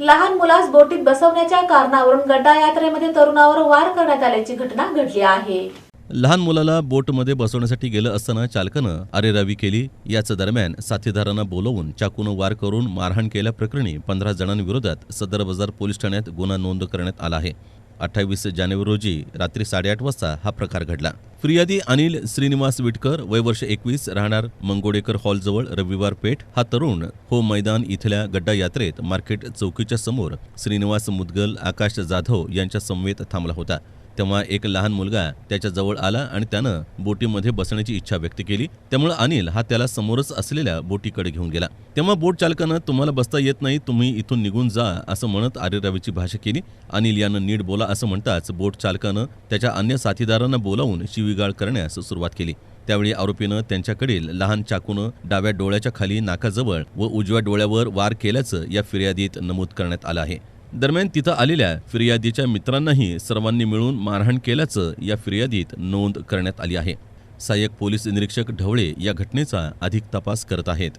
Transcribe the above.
लहान मुलास बोटीत बसवण्याच्या कारणावरून गड्डा यात्रेमध्ये तरुणावर वार करण्यात आल्याची घटना घडली आहे. लहान मुलाला बोटमध्ये बसवण्यासाठी गेलं असताना चालकानं अरेरावी केली. याच दरम्यान साथीदारांना बोलवून चाकून वार करून मारहाण केल्याप्रकरणी पंधरा जणांविरोधात सदर बाजार पोलीस ठाण्यात गुन्हा नोंद करण्यात आला आहे. अठ्ठावीस जानेवारी रोजी रात्री साडेआठ वाजता हा प्रकार घडला. फिर्यादी अनिल श्रीनिवास विटकर वय वर्ष एकवीस राहणार मंगोडेकर हॉलजवळ रविवार पेठ हा तरुण हो मैदान इथल्या गड्डा यात्रेत मार्केट चौकीच्या समोर श्रीनिवास मुदगल आकाश जाधव यांच्या समवेत थांबला होता. तेव्हा एक लहान मुलगा त्याच्याजवळ आला आणि त्यानं बोटीमध्ये बसण्याची इच्छा व्यक्त केली. त्यामुळे अनिल हा त्याला समोरच असलेल्या बोटीकडे घेऊन गेला. तेव्हा बोट चालकानं तुम्हाला बसता येत नाही तुम्ही इथून निघून जा असं म्हणत आर्यरावीची भाषा केली. अनिल यानं नीट बोला असं म्हणताच बोट चालकानं त्याच्या अन्य साथीदारांना बोलावून शिवीगाळ करण्यास सुरुवात केली. त्यावेळी आरोपीनं त्यांच्याकडील लहान चाकूनं डाव्या डोळ्याच्या खाली नाकाजवळ व उजव्या डोळ्यावर वार केल्याचं या फिर्यादीत नमूद करण्यात आलं आहे. दरम्यान तिथं आलेल्या फिर्यादीच्या मित्रांनाही सर्वांनी मिळून मारहाण केल्याचं या फिर्यादीत नोंद करण्यात आली आहे. सहाय्यक पोलीस निरीक्षक ढवळे या घटनेचा अधिक तपास करत आहेत.